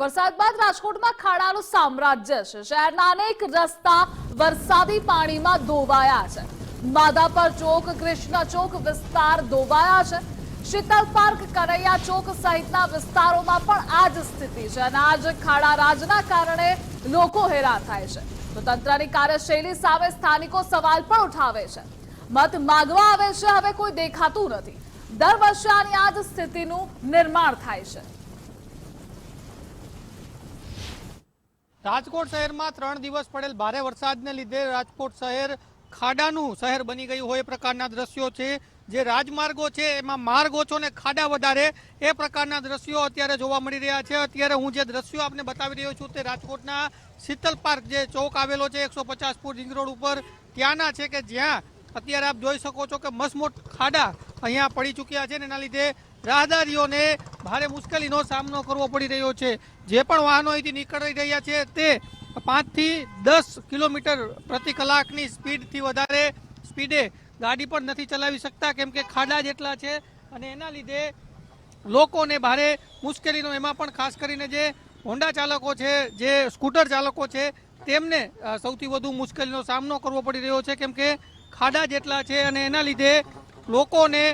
વરસાદ બાદ રાજકોટમાં ખાડાનું સામ્રાજ્ય છે. શહેરના અનેક રસ્તા વરસાદી પાણીમાં ધોવાયા છે. માધાપર ચોક, કૃષ્ણ ચોક વિસ્તાર ધોવાયા છે. શીતલ પાર્ક, કનૈયા ચોક સહિતના વિસ્તારોમાં પણ આ જ સ્થિતિ છે અને આ ખાડા રાજના કારણે લોકો હેરાન થાય છે. તો તંત્રની કાર્યશૈલી સામે સ્થાનિકો સવાલ પણ ઉઠાવે છે. મત માગવા આવે છે, હવે કોઈ દેખાતું નથી. દર વર્ષે આની આ જ સ્થિતિનું નિર્માણ થાય છે. રાજકોટ શહેરમાં ત્રણ દિવસ પડેલ ભારે વરસાદને લીધે રાજકોટ શહેર ખાડાનું શહેર બની ગયું હોય એ પ્રકારના દ્રશ્યો છે. જે રાજમાર્ગો છે, એમાં માર્ગ ઓછો ને ખાડા વધારે એ પ્રકારના દ્રશ્યો અત્યારે જોવા મળી રહ્યા છે. અત્યારે હું જે દ્રશ્યો આપને બતાવી રહ્યો છું તે રાજકોટના શીતલ પાર્ક જે ચોક આવેલો છે, એકસો પચાસ ફૂટ રિંગ રોડ ઉપર. ત્યાંના છે કે જ્યાં અત્યારે આપ જોઈ શકો છો કે મસમોટ ખાડા અહીંયા પડી ચૂક્યા છે ને એના લીધે રાહદારીઓને ભારે મુશ્કેલીનો સામનો કરવો પડી રહ્યો છે. જે પણ વાહનો અહીંથી નીકળી રહ્યા છે તે પાંચથી દસ કિલોમીટર પ્રતિ કલાકની સ્પીડથી વધારે સ્પીડે ગાડી પણ નથી ચલાવી શકતા, કેમ કે ખાડા જેટલા છે અને એના લીધે લોકોને ભારે મુશ્કેલીનો એમાં પણ ખાસ કરીને જે હોન્ડા ચાલકો છે, જે સ્કૂટર ચાલકો છે, તેમને સૌથી વધુ મુશ્કેલીનો સામનો કરવો પડી રહ્યો છે, કેમ કે ખાડા જેટલા છે અને એના લીધે લોકોને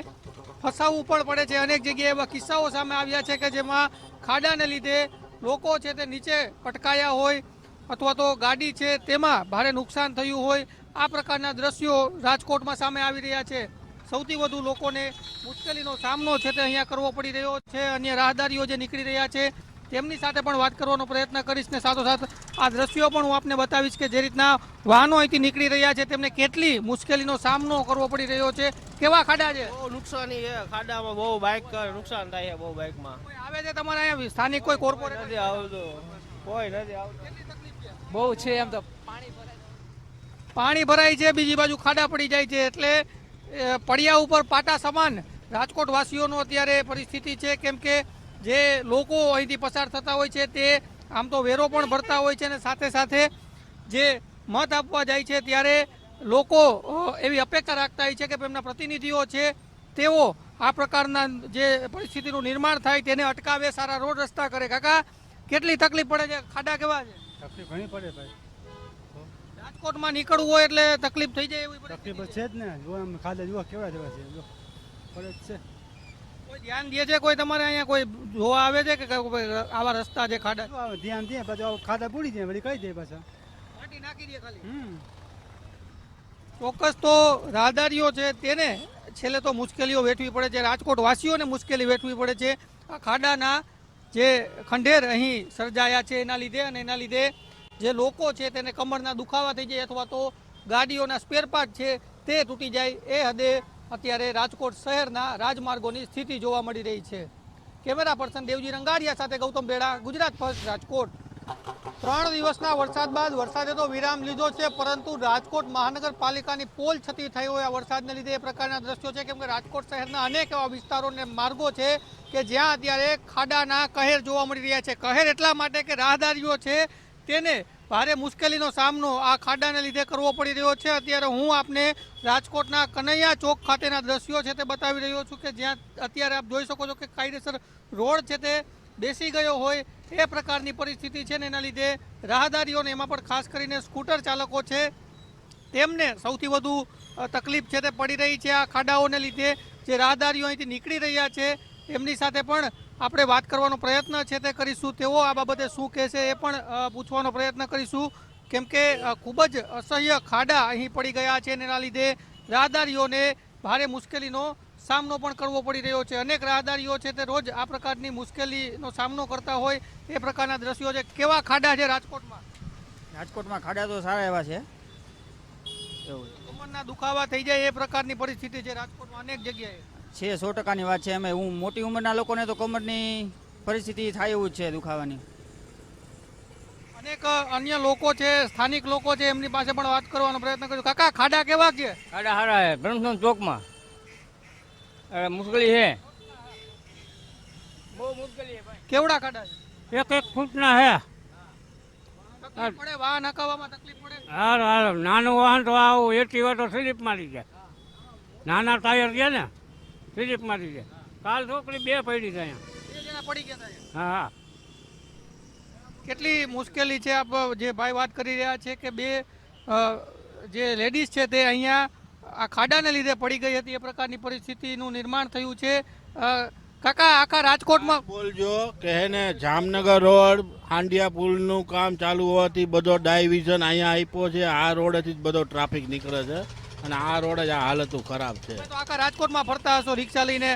ફસાવવું પણ પડે છે. અનેક જગ્યાએ એવા કિસ્સાઓ સામે આવ્યા છે કે જેમાં ખાડાને લીધે લોકો છે તે નીચે પટકાયા હોય અથવા તો ગાડી છે તેમાં ભારે નુકસાન થયું હોય. આ પ્રકારના દ્રશ્યો રાજકોટમાં સામે આવી રહ્યા છે. સૌથી વધુ લોકોને મુશ્કેલીનો સામનો છે તે અહીંયા કરવો પડી રહ્યો છે. અન્ય રાહદારીઓ જે નીકળી રહ્યા છે તેમની સાથે પણ વાત કરવાનો પ્રયત્ન કરીશ ને સાથોસાથ આ દ્રશ્યો પણ હું આપને બતાવીશ કે જે રીતના વાહનો અહીંથી નીકળી રહ્યા છે તેમને કેટલી મુશ્કેલીનો સામનો કરવો પડી રહ્યો છે કેવા ખાડા છે? બહુ નુકસાની છે ખાડામાં બહુ બાઇક નુકસાન થાય છે બહુ બાઇકમાં. આવે છે તમારા અહીંયા? સ્થાનિક કોઈ કોર્પોરેટ નથી આવતું કોઈ નથી આવતું. બહુ છે એમ તો. પાણી ભરાય. છે બીજી બાજુ ખાડા પડી જાય છે એટલે એ, પડિયા ઉપર પાટા સમાન રાજકોટ વાસીઓનો અત્યારે પરિસ્થિતિ છે કેમ કે જે લોકો અહીંથી પસાર થતા હોય છે તે આમ તો વેરો પણ ભરતા હોય છે અને સાથે સાથે જે મત આપવા જાય છે ત્યારે લોકો એવી અપેક્ષા રાખતા હોય છે કે એમના પ્રતિનિધિઓ છે તેઓ આ પ્રકારના જે પરિસ્થિતિનું નિર્માણ થાય તેને અટકાવે સારા રોડ રસ્તા કરે. કાકા કેટલી તકલીફ પડે છે? ખાડા કેવા છે? તકલીફ ઘણી પડે ભાઈ. રાજકોટમાં નીકળવું હોય એટલે તકલીફ થઈ જાય એવી તકલીફ છે જ ને. જો આમ ખાધા જુઓ કેવા જેવા છે. જો પડે છે. કોઈ ધ્યાન દે છે કોઈ તમારે અહીંયા કોઈ જોવા આવે છે કે આવા રસ્તા છે ખાડા? ધ્યાન દે પાછું ખાડા પૂરી જાય વળી કહી દે પાછા. માટી નાખી દે ખાલી. હમ. ચોક્કસ તો રાહદારીઓ છે તેને છેલ્લે તો મુશ્કેલીઓ વેઠવી પડે છે. રાજકોટ વાસીઓને મુશ્કેલી વેઠવી પડે છે. આ ખાડાના જે ખંડેર અહીં સર્જાયા છે એના લીધે અને એના લીધે જે લોકો છે તેને કમરના દુખાવા થઈ જાય અથવા તો ગાડીઓના સ્પેરપાર્ટ છે તે તૂટી જાય. એ હદે અત્યારે રાજકોટ શહેરના રાજમાર્ગોની સ્થિતિ જોવા મળી રહી છે. કેમેરા પર્સન દેવજી રંગારિયા સાથે ગૌતમ બેડા, ગુજરાત ફર્સ્ટ, રાજકોટ. ત્રણ દિવસના વરસાદ બાદ વરસાદે તો વિરામ લીધો છે, પરંતુ રાજકોટ મહાનગરપાલિકાની પોલ છતી થઈ હોય આ વરસાદને લીધે એ પ્રકારના દ્રશ્યો છે, કેમ કે રાજકોટ શહેરના અનેક એવા વિસ્તારોને માર્ગો છે કે જ્યાં અત્યારે ખાડાના કહેર જોવા મળી રહ્યા છે. કહેર એટલા માટે કે રાહદારીઓ છે, તેને ભારે મુશ્કેલીનો સામનો આ ખાડાને લીધે કરવો પડી રહ્યો છે. અત્યારે હું આપને રાજકોટના કનૈયા ચોક ખાતેના દ્રશ્યો છે તે બતાવી રહ્યો છું કે જ્યાં અત્યારે આપ જોઈ શકો છો કે કાયદેસર રોડ છે તે બેસી ગયો હોય એ પ્રકારની પરિસ્થિતિ છે ને એના લીધે રાહદારીઓને એમાં પણ ખાસ કરીને સ્કૂટર ચાલકો છે તેમને સૌથી વધુ તકલીફ છે તે પડી રહી છે આ ખાડાઓને લીધે. જે રાહદારીઓ અહીંથી નીકળી રહ્યા છે એમની સાથે પણ આપણે વાત કરવાનો પ્રયત્ન છે તે કરીશું. તેઓ આ બાબતે શું કહેશે એ પણ પૂછવાનો પ્રયત્ન કરીશું. કેમ કે ખૂબ જ અસહ્ય ખાડા અહીં પડી ગયા છે એના લીધે રાહદારીઓને ભારે મુશ્કેલીનો સામનો પણ કરવો પડી રહ્યો છે. અનેક રાહદારીઓ છે તે રોજ આ પ્રકારની મુશ્કેલીનો સામનો કરતા હોય એ પ્રકારના દ્રશ્યો છે. કેવા ખાડા છે રાજકોટમાં? રાજકોટમાં ખાડા તો સારા એવા છે. એવું કમરના દુખાવા થઈ જાય એ પ્રકારની પરિસ્થિતિ છે રાજકોટમાં અનેક જગ્યાએ. છે સો ટકાની વાત છે. અમે હું મોટી ઉંમરના લોકોને તો કમરની પરિસ્થિતિ થાય એવું જ છે દુખાવાની. અનેક અન્ય લોકો છે સ્થાનિક લોકો છે એમની પાસે પણ વાત કરવાનો પ્રયત્ન કર્યો. કાકા ખાડા કેવા છે? ખાડા હારા છે બ્રહ્મસ્થ ચોકમાં. મુશ્કેલી છે બહુ મુશ્કેલી છે કેવડા ખાડા છે? એક એક ફૂટના હે. પડે વાહન હકાવવામાં તકલીફ પડે. હાર હા નાનું વાહન તો આવું એક્ટિવા તો સ્લીપ મારી જાય. નાના ટાયર છે ને મારી જાય કાલ છોકરી બે પડી છે અહીંયા. પડી ગયા હા હા. કેટલી મુશ્કેલી છે આપ જે ભાઈ વાત કરી રહ્યા છે કે બે જે લેડીઝ છે તે અહીંયા આ ખાડાને લીધે પડી ગઈ હતી એ પ્રકારની પરિસ્થિતિનું નિર્માણ થયું છે. કાકા આખા રાજકોટમાં બોલજો કે ને જામનગર રોડ હાંડિયા પુલનું કામ ચાલુ હોવાથી બધો ડાયવિઝન અહીંયા આપ્યો છે. આ રોડેથી જ બધો ટ્રાફિક નીકળે છે. અને આ રોડ જ આ હાલત ખરાબ છે. તો આખા રાજકોટમાં ફરતા હશો રિક્ષા લઈને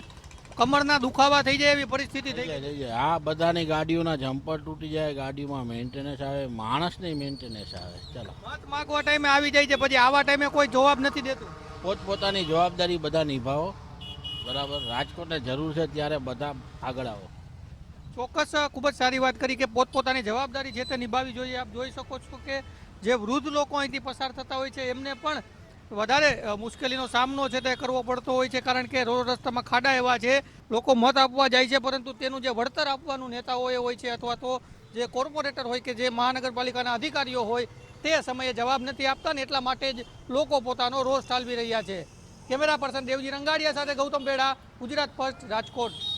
કમરના દુખાવા થઈ જાય એવી પરિસ્થિતિ થઈ જાય, આ બધાની ગાડીઓના જમ્પર તૂટી જાય ગાડીમાં મેન્ટેનન્સ આવે માણસની મેન્ટેનન્સ આવે. ચલો. મત માગવા ટાઈમે આવી જાય છે પછી આવા ટાઈમે કોઈ જવાબ નથી દેતું. પોતપોતાની જવાબદારી બધા નિભાવો. બરાબર? રાજકોટને જરૂર છે ત્યારે બધા આગળ આવો. ચોક્કસ ખૂબ જ સારી વાત કરી કે પોતપોતાની જવાબદારી છે તે નિભાવી જોઈએ. આપ જોઈ શકો છો કે જે વૃદ્ધ લોકો અહીંથી પસાર થતા હોય છે એમને પણ વધારે મુશ્કેલીનો સામનો છે તે કરવો પડતો હોય છે કારણ કે રોડ રસ્તામાં ખાડા એવા છે, લોકો મત આપવા જાય છે, પરંતુ તેનું જે વળતર આપવાનું નેતાઓએ હોય છે અથવા તો જે કોર્પોરેટર હોય કે જે મહાનગરપાલિકાના અધિકારીઓ હોય, તે સમયે જવાબ નથી આપતા ને એટલા માટે જ લોકો પોતાનો રોષ ઠાલવી રહ્યા છે. કેમેરા પર્સન દેવજી રંગાડિયા સાથે ગૌતમ બેડા, ગુજરાત ફર્સ્ટ, રાજકોટ.